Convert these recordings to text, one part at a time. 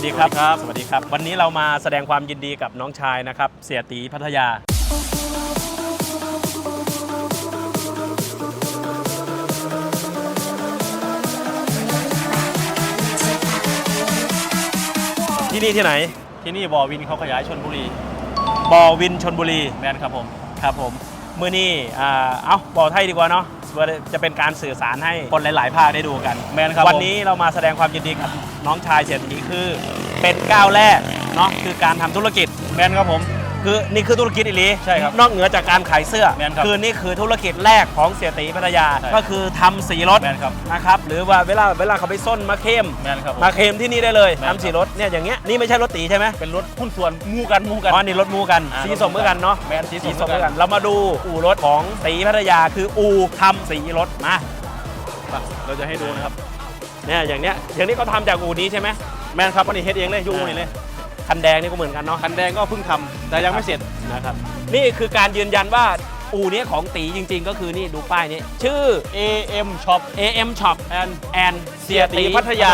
วัสดีครับสวัสดีครับ สวัสดีครับ วันนี้เรามาแสดงความยินดีกับน้องชายนะครับ เสียตีพัทยา ที่นี่ที่ไหน ที่นี่บ่อวินเขาขยายชนบุรีบอวินชนบุรี แมนครับผม ครับผม มือนี้อ่าเอ้าบอไทยดีกว่าเนาะ จะเป็นการสื่อสารให้คนหลาย ๆ ภาคได้ดูกันแมนครับวันผมนี้เรามาแสดงความยินดีกับน้องชายเสียตีคือเป็นก้าวแรกเนาะคือการทำธุรกิจแมนครับผม คือนี่คือธุรกิจอีหลีใช่ครับนอกเหนือจากการขายเสื้อแม่นครับคือนี่คือธุรกิจแรกของเสียตีพัทยา ใช่ ก็คือทำสีรถแมนครับนะครับหรือว่าเวลาเวลาเขาไปส้นมาเข้ม แมนครับผม มาเข้มที่นี่ได้เลยแม่นครัทำบ สีรถเนี่ยอย่างเงี้ยนี่ไม่ใช่รถตีใช่ไหมเป็นรถหุ้นส่วนมู่กันมู่กัน อ๋อนี่รถมูกันอ่าสีสมเหมือนกันเนาะแมนสีสีสสมมเหเหมืมืออนนกักันนเรามาดูอู่รถของตีพัทยาคืออู่ทำสีรถมาเราจะให้ดูนะครับ เนี่ยอย่างเนี้ยอย่างนี้เขาทำจากอู่นี้ใช่ไหม แมนครับอันนี้เฮ็ดเองเลยยูนี่เลย คันแดงนี่ก็เหมือนกันเนาะคันแดงก็เพิ่งทำแต่ยังไม่เสร็จนะครับ นี่คือการยืนยันว่าอู่เนี้ยของตีจริง ๆ ก็คือนี่ดูป้ายนี้ ชื่อ AM Shop AM Shop แอนแอนเสียตีพัทยา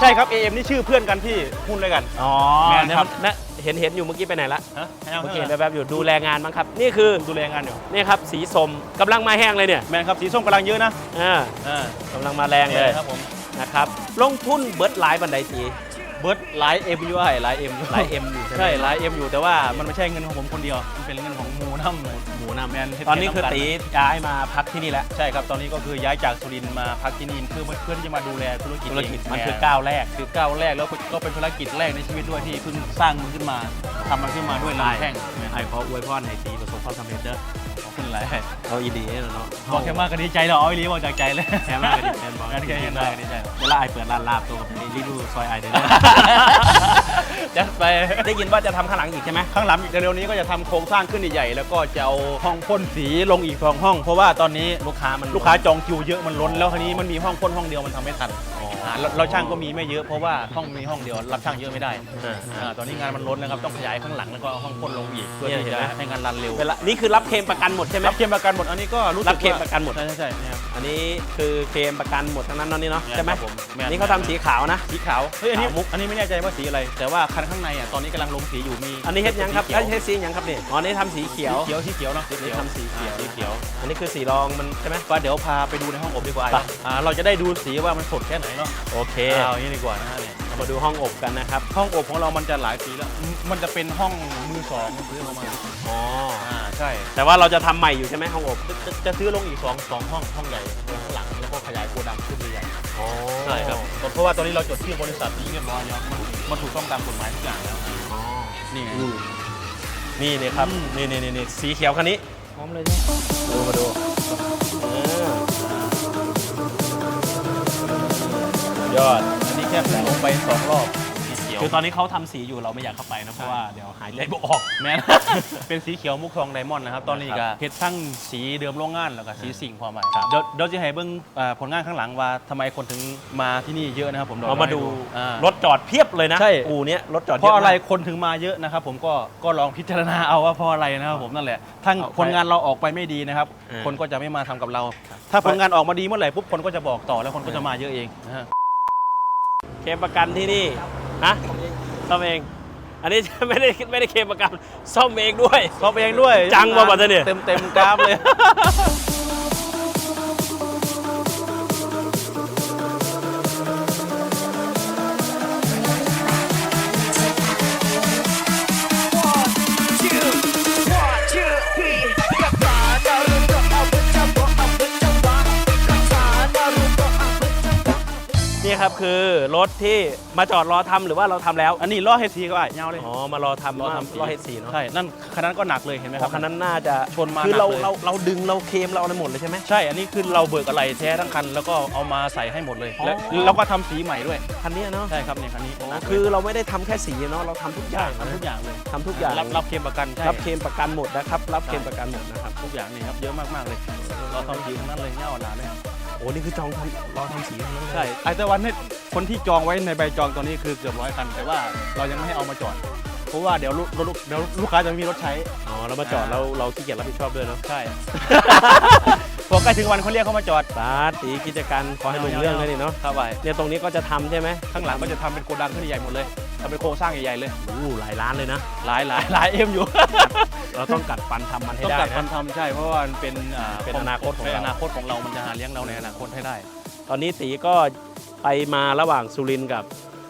ใช่ครับ AM นี่ชื่อเพื่อนกันที่หุ้นด้วยกัน อ๋อแม่นครับ นะเห็นเห็นอยู่เมื่อกี้ไปไหนละฮะให้เอาเมื่อให้กี้เอาแวบๆอยู่ดูแลงานมั้งครับ นี่คือดูแลงานอยู่นี่ครับสีสมกำลังมาแห้งเลยเนี่ยแมนครับสีส้มกำลังเยอะนะอ่าอ่ากำลังมาแรงเลยครับผมนะครับ ลงทุนเบิร์ดหลายบันไดที เบิร์ดหลาย M อยู่ไอ้หลาย M หลาย M อยู่ใช่ไหมใช่หลาย M อยู่แต่ว่ามันไม่ใช่เงินของผมคนเดียว มันเป็นเงินของหมูน้ำหมูน้ำแมนตอนนี้คือตีย้ายมาพักที่นี่แล้วใช่ครับตอนนี้ก็คือย้ายจากสุรินทร์มาพักที่นี่เพื่อเพื่อที่จะมาดูแลธุรกิจธุรกิจเงมันคือแก้าวแรก คือก้าวแรกแล้วก็เป็นธุรกิจแรกในชีวิตด้วยที่เพิ่งสร้างมันขึ้นมาทำมันขึ้นมาด้วยลำแข้งไอ้ขออวยพรให้ตีประสบความสำเร็จเด้อ ขอบคุณหลายเรายินดีเนาะบอกแค่มากก็ดีใจเราเอาไอ้ลีบอกจากใจเลยแค่มากก็ดีใจบอกงั้นแค่เห็นได้ก็ดีใจเวลาไอเปิดร้านลาบตัวกับไปรีวิวซอยไอเด้อจัดไปได้ยินว่าจะทำข้างหลังอีกใช่ไหมข้างหลังอีกเร็วๆนี้ก็จะทำโครงสร้างขึ้นใหญ่ๆแล้วก็จะเอาห้องพ่นสีลงอีกสองห้อง เพราะว่าตอนนี้ลูกค้ามันลูกค้าจองคิวเยอะมันล้นแล้วทีนี้มันมีห้องพ่นห้องเดียวมันทำไม่ทัน อ๋ออ่าเราเราช่างก็มีไม่เยอะเพราะว่าห้องมีห้องเดียวรับช่างเยอะไม่ได้อ่าอ่าตอนนี้งานมันล้นนะครับต้องขยายข้างหลังแล้วก็เอาห้องพ่นลงอีกเพื่อเนี่ยที่เห็นจะไหม ให้งานรันเร็วเวลานี่คือรับเคลมประกันหมดใช่ไหม รับเคลมประกันหมดอันนี้ก็รู้สึกรับเคลมว่าประกันหมด ใช่ใช่ใช่เนี่ยครับ อันนี้คือเคลมประกันหมดทั้งนั้นเนาะนี่เนาะใช่ไหมครับผมแม่นนี่เขาทำสีขาวนะ สีขาวเฮ้ยอันนี้ขาวมุก อันนี้ไม่แน่ใจว่าสีอะไร แต่ว่าคันข้างในอะตอนนี้กำลังลงสีอยู่มีอันนี้เฮ็ดยังครับสีเอ้ยเขียวเฮ็ดสีหยังครับนี่อ๋อนี่ทำสีเขียวสีเขียวสีเขียวเนาะสีนี่เขียวทำสีเขียว อ่าสีเขียวอันนี้คือสีรองมันใช่ไหมก็เดี๋ยวพาไปดูในห้องอบดีกว่าไป อ่าเราจะได้ดูสีว่ามันสดแค่ไหนเนาะโอเคเอาอย่างนี้ดีกว่านะฮะเนี่ยเรามาดูห้องอบกันนะครับห้องอบของเรามันจะหลายปีแล้วมมันจะเป็นห้องมือสองซื้อเข้ามาอ๋ออ่า ใช่ แต่ว่าเราจะทำใหม่อยู่ใช่ไหมห้องอบจะจะจะซื้อลงอีกสองสองห้องห้องใหญ่ข้างหลังแล้วก็ขยายโกดังขึ้นใหญ่อ๋อใช่ครับ เพราะว่าตอนนี้เราจดชื่อบริษัทนี้เรียบร้อยแล้วมันมันถูกต้องตามกฎหมายทุกอย่างแล้วอ๋อนี่ไงอืมนี่นี่ครับ อืม นี่นี่นี่นี่สีเขียวคันนี้พร้อมเลยเนี่ยดูมาดูเออยอด อันนี้แค่แผลลงไปสองรอบสีเขี ยวคือตอนนี้เขาทำสีอยู่เราไม่อยากเข้าไปนะเพราะว่าเดี๋ยวหายใจไม่ออก แม่น เป็นสีเขียวมุกทองไดมอนด์นะครับ ตอนนี้ก็เฮ็ดทั้งสีเดิมโรงงานแล้วก็สีสิ่งความหมายครับเดี๋ยวเดี๋ยวจะให้เบิ่งอ่าผลงานข้างหลังว่าทำไมคนถึงมาที่นี่เยอะนะครับผมดี๋ยวเรามาดูอ่า รถจอดเพียบเลยนะใช่ อู่เนี้ยรถจอดเพราะอะไรยมกคนถึงมาเยอะนะครับผมก็ก็ลองพิจารณาเอาว่าเพราะอะไรนะครับผมนั่นแหละทั้งเอาไปผลงานเราออกไปไม่ดีนะครับอ่าคนก็จะไม่มาทำกับเรา ถ้าผลงานออกมาดีเมื่อไหร่ปุ๊บคนก็จะบอกต่อแล้วคนก็จะมาเยอะเองนะฮะ เคลมประกันที่นี่ นะซ่อมเอง อันนี้ไม่ได้ไม่ได้เคลมประกันซ่อมเองด้วยชอบเองด้วยจังว่าบัดเนี่ยเต็มเต็มกราฟเลย นี่ครับคือรถที่มาจอดรอทำหรือว่าเราทำแล้ว อันนี้ล้อเฮดซีก็อะยาวเลยอ๋อมารอทำรอทำรอเฮดสีเนาะใช่นั่นคันนั้นก็หนักเลยเห็นไหมเพครับราะคันนั้นน่าจะชนมาคือเราหนักเลยเราเราดึงเราเคลมเราอะไรหมดเลยใช่ไหมใช่อันนี้คือเราเบิกอะไรแท้ทั้งคันแล้วก็เอามาใส่ให้หมดเลยอ๋อแล้วแล้วก็ทำสีใหม่ด้วยคันนี้เนาะใช่ครับเนี่ยคันนี้หนักเลยคือเราไม่ได้ทำแค่สีเนาะเราทำทุกอใช่ย่างทำทุกอย่างเลยทำทุกอย่างรับรับเคลมประกันใช่รับเคลมประกันหมดนะครับรับเคลมประกันหมดนะครับทุกอย่างนี่ครับเยอะมากๆเลยเราทำสีทั้งนั้นเลยเง่าหนาเลยครับ โอ้นี่คือจองทำรอทำสีทั้งนั้นเลยใช่ไอแต่วันนี้คนที่จองไว้ในใบจองตัวนี้คือเกือบร้อยคัน แต่ว่าเรายังไม่ให้เอามาจอด เพราะว่าเดี๋ยวลูกลูกเดี๋ยวลูกค้าจะไม่มีรถใช้ อ๋อเรามาจอดอ่า เราเราขี้เกียจรับผิดชอบด้วยเนาะใช่ พอใกล้ถึงวันเขาเรียกเขามาจอด สาตีกิจการขอให้ลุงเรื่องเลยนี่เนาะครับไปเนี่ยตรงนี้ก็จะทำใช่ไหมข้างหลังก็จะทำเป็นโกดังขึ้นใหญ่หมดเลย ทำเป็นโครงสร้างใหญ่ๆเลยอู้หลายล้านเลยนะ หลายหลายหลายเอ็มอยู่ เราต้องกัดฟันทำมันให้ต้องได้กัดฟันนะทำใช่เพราะว่ามันเป็นอ่าเป็นอนาคตของเป็นเราอนาคตของเรา มันจะหาเลี้ยงเราในอนาคตให้ได้ ตอนนี้ตีก็ไปมาระหว่างสุรินทร์กับ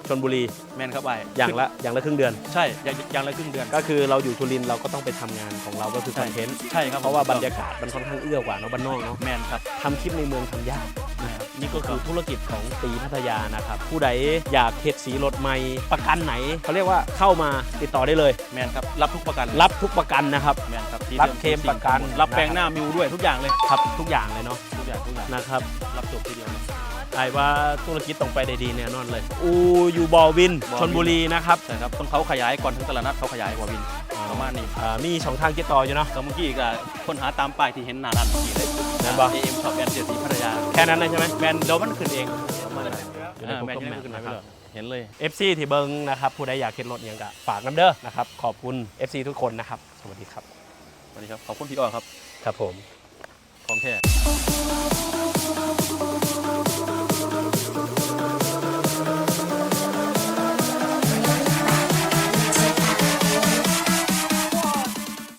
ชนบุรีแมนครับไปอย่างละอย่างละครึ่งเดือน ใช่อย่างอย่างละครึ่งเดือนก็คือเราอยู่สุรินทร์เราก็ต้องไปทำงานของเราก็คือคใช่อนเทนต์ใช่ครับเพราะว่าบรรยากาศมันค่อนข้างเอื้อกว่าเนอะบ้านนอกเนาะแมนครับทำคลิปในเมืองทำยากนะครับ นี่ก็คือธุรกิจของตีพัทยานะครับ ผู้ใดอยากเฮ็ดสีรถใหม่ประกันไหนเขาเรียกว่าเข้ามาติดต่อได้เลย แมนครับรับทุกประกันรับทุกประกันนะครับ แมนครับที่รับดิเคลมประกัน รับแปลงหน้ามิวด้วยทุกอย่างเลยครับทุกอย่างเลยเนาะทุกอย่างทุกอย่างนะครับรับจบทีเดียวเลย ไอ้ว่าธุรกิจตรงไปได้ดีแน่นอนเลย อูอยู่บอวิน บอวิน ชนบุรีนะครับ ใช่ครับต้องเขาขยายก่อนถึงตลาดนัดเขาขยายกว่าวิน ประมาณนี้อ่ามีสองทางติดต่ออยู่เนาะ ก็เมื่อกี้ก็คนหาตามป้ายที่เห็นหน้าร้านเมื่อกี้เลยแม่นบ่ เอ็มช็อปแอนเจสีพัทยาแค่นั้นเลยใช่ไหมแมนเดี๋ยวมันขึ้นเองอยู่ในอ่า Google แมนยัง Map ไม่ขึ้นนะนะคครัรับบเห็นเลย FC ที่เบิงนะครับผู้ใดอยากเฮ็ดรถอิหยังกะฝากน้ำเด้อนะครับขอบคุณ FC ทุกคนนะครับสวัสดีครับสวัสดีครับ ขอบคุณพี่อ้อครับ ครับผม ของแท้